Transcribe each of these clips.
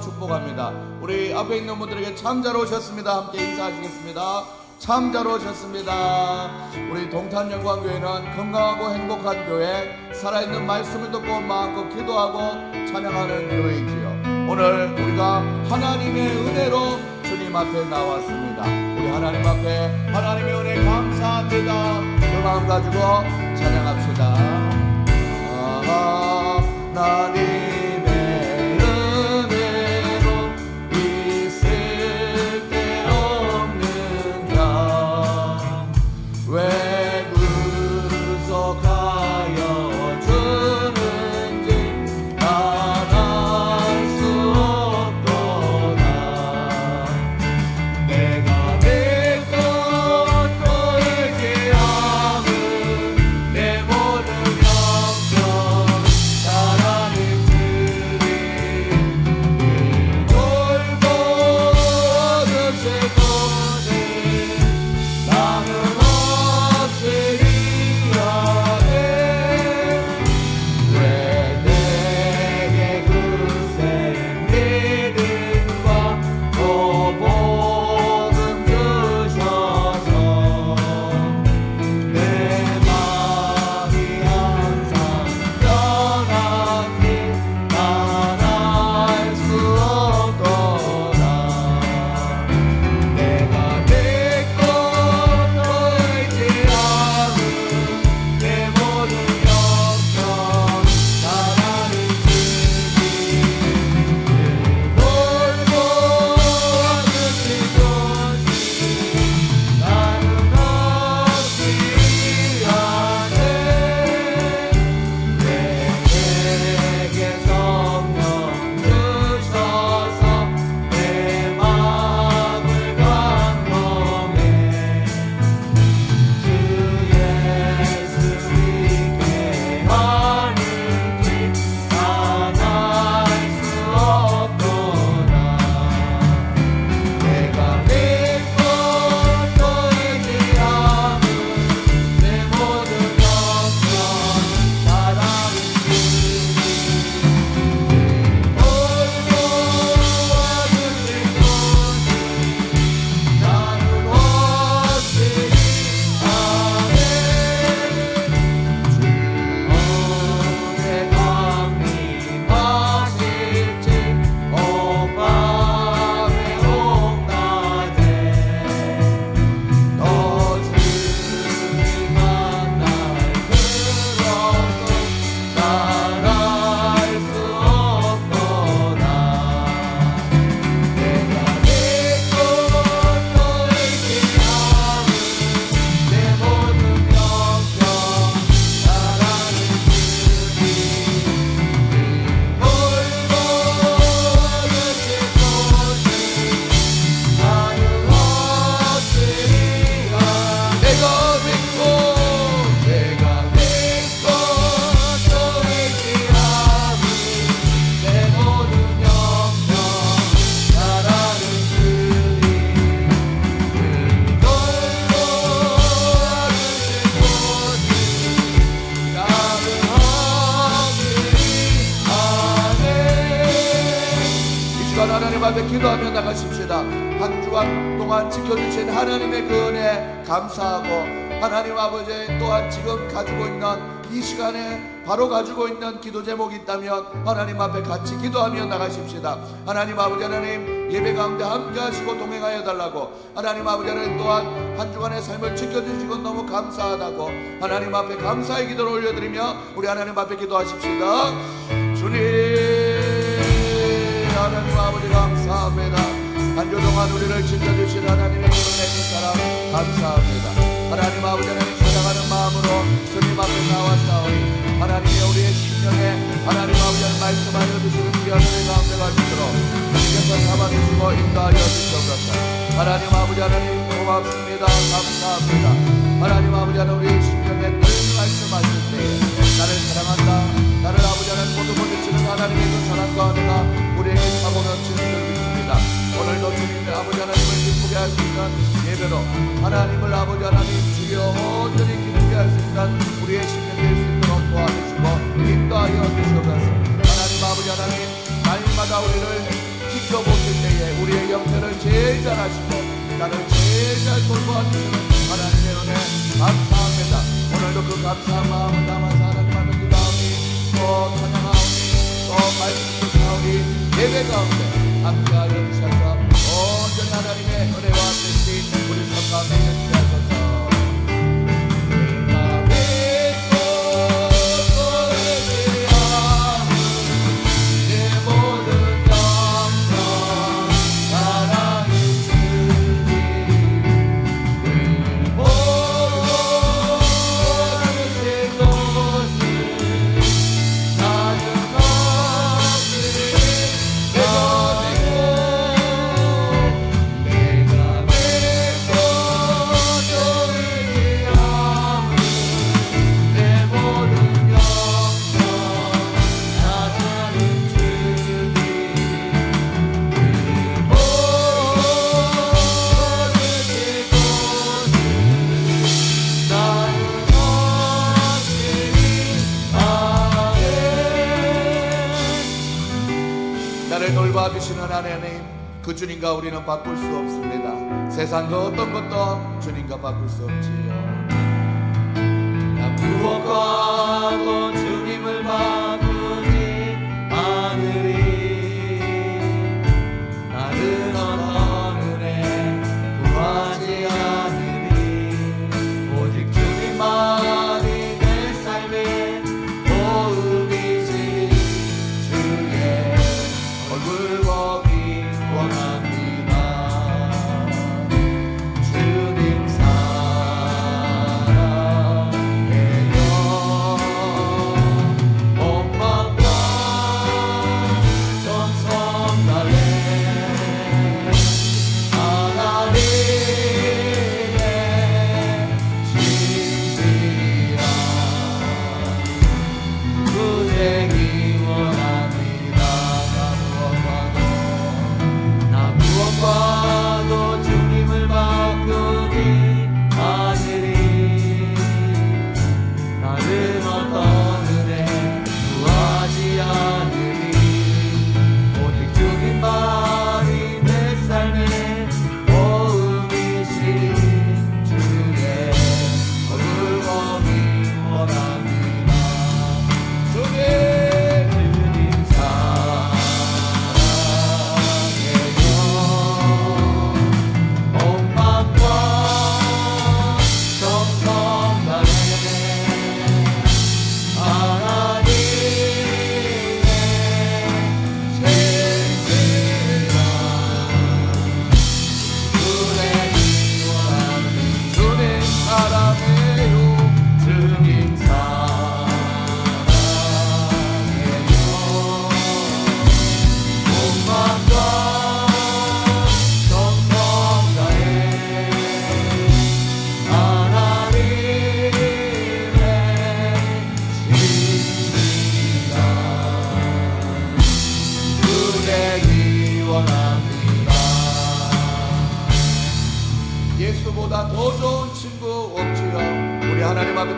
축복합니다. 우리 앞에 있는 분들에게 참잘 오셨습니다. 함께 인사하시겠습니다. 참잘 오셨습니다. 우리 동탄 영광교회는 건강하고 행복한 교회, 살아있는 말씀을 듣고 마음껏 기도하고 찬양하는 교회이지요. 오늘 우리가 하나님의 은혜로 주님 앞에 나왔습니다. 우리 하나님 앞에 하나님의 은혜 감사합니다. 그 마음 가지고 찬양합시다. 하나님 이 시간에 바로 가지고 있는 기도 제목이 있다면 하나님 앞에 같이 기도하며 나가십시다. 하나님 아버지 하나님 예배 가운데 함께 하시고 동행하여 달라고. 하나님 아버지 하나님 또한 한 주간의 삶을 지켜주시고 너무 감사하다고. 하나님 앞에 감사의 기도를 올려드리며 우리 하나님 앞에 기도하십시다. 주님 하나님 아버지 감사합니다. 한주 동안 우리를 지켜주신 하나님의 은혜 그 사랑 감사합니다. 하나님 아버지 하나님 사랑하는 마음으로 주님 앞에 하나님의 우리의 심령에 하나님 아버지 말씀하여 주시는 귀한 은혜 가운데 가시도록 주님께서 잡아주시고 인도하여 주시옵소서. 하나님 아버지 하나님 고맙습니다. 감사합니다. 하나님 아버지 하나님 우리의 심령에 늘 말씀하실 때에 나를 사랑한다. 나를 아버지 하나님 모두 보내주시는 하나님의 그 사랑과 은혜가 우리에게 사고 넘치는 줄 믿습니다. 오늘도 주님의 아버지 하나님을 기쁘게 할 수 있는 예배로 하나님을 아버지 하나님 주여 온전히 기쁘게 할 수 나를 제일 잘 돌보아주시는 하나님의 은혜 감사합니다. 오늘도 그 감사한 마음을 담아서 하나님 앞에 기도하오니 또 찬양하오니 또 말씀 주사오니 예배 가운데 함께하여 주셔서 언제나 하나님의 은혜와 뜻이 우리 삶 가운데 주님과 우리는 바꿀 수 없습니다. 세상 그 어떤 것도 주님과 바꿀 수 없지요. 무엇과도 주님을 바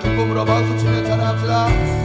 기쁨으로 박수치며 찬양합시다.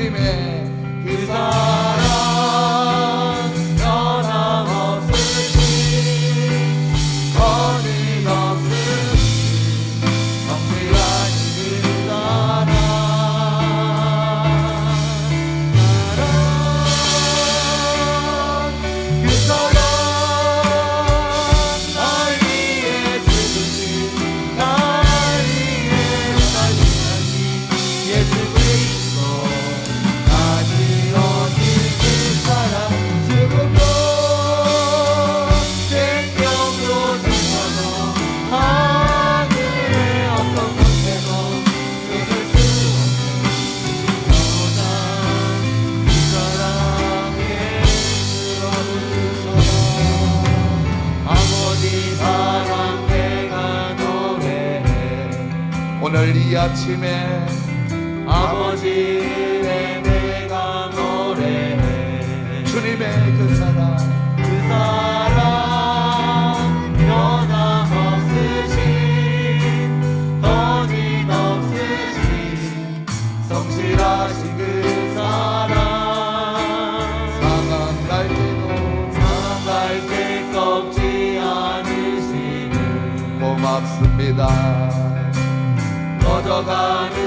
주님의 그 사랑 오늘 이 아침에 아버지의 Allah'a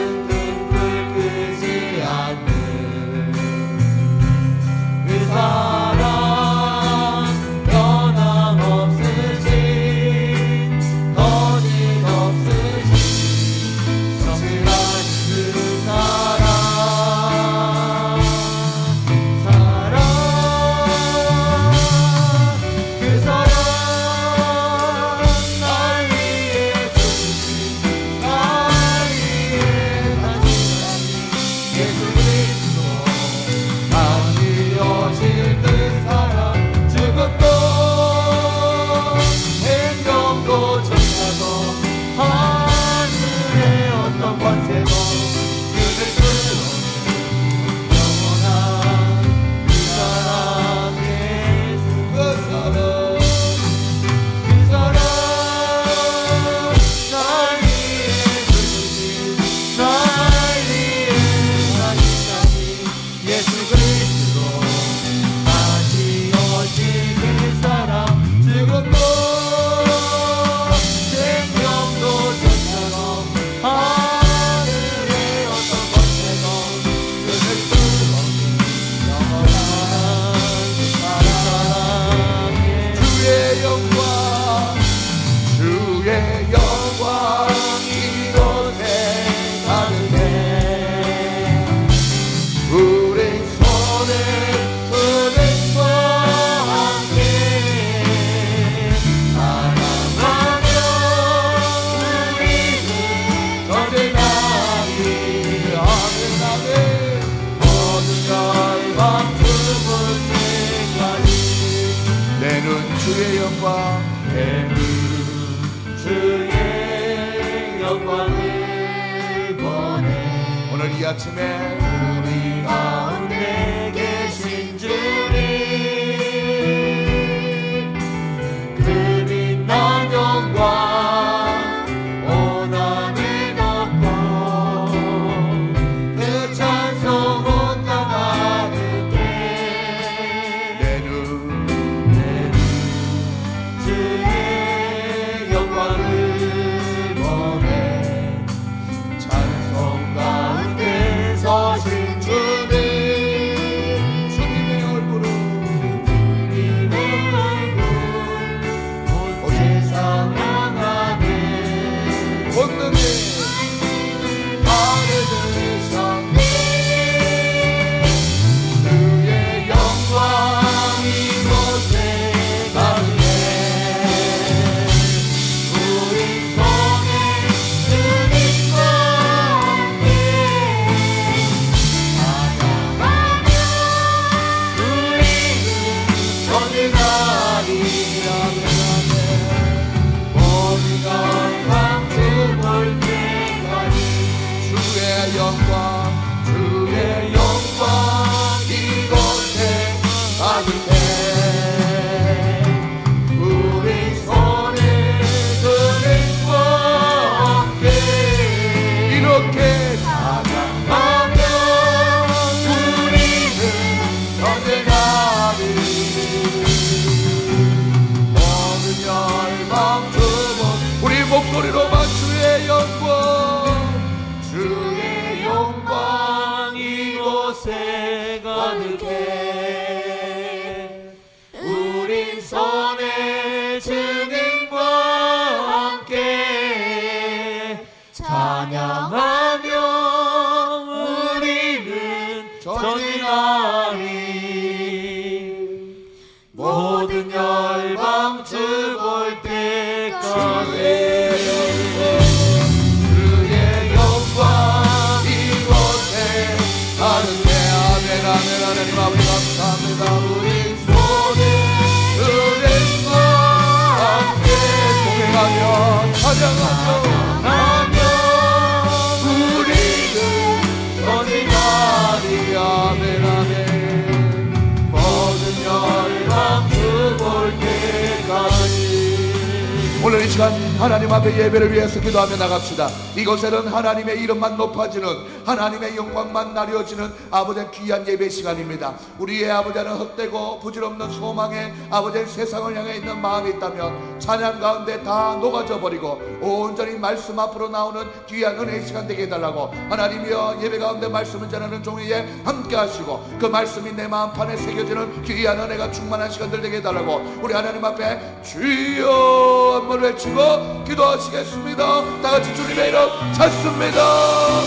오늘 이 시간 하나님 앞에 예배를 위해서 기도하며 나갑시다. 이곳에는 하나님의 이름만 높아지는 하나님의 영광만 나려지는 아버지의 귀한 예배 시간입니다. 우리의 아버지는 헛되고 부질없는 소망에 아버지의 세상을 향해 있는 마음이 있다면 찬양 가운데 다 녹아져 버리고 온전히 말씀 앞으로 나오는 귀한 은혜의 시간 되게 해달라고 하나님이여 예배 가운데 말씀을 전하는 종이에 함께 하시고 그 말씀이 내 마음판에 새겨지는 귀한 은혜가 충만한 시간들 되게 해달라고 우리 하나님 앞에 주여 한번 외치고 기도하시겠습니다. 다 같이 주님의 이름 찾습니다.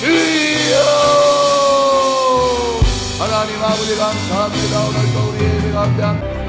주여! 하나님 아버지 감사합니다. 오늘도 우리 예배 함께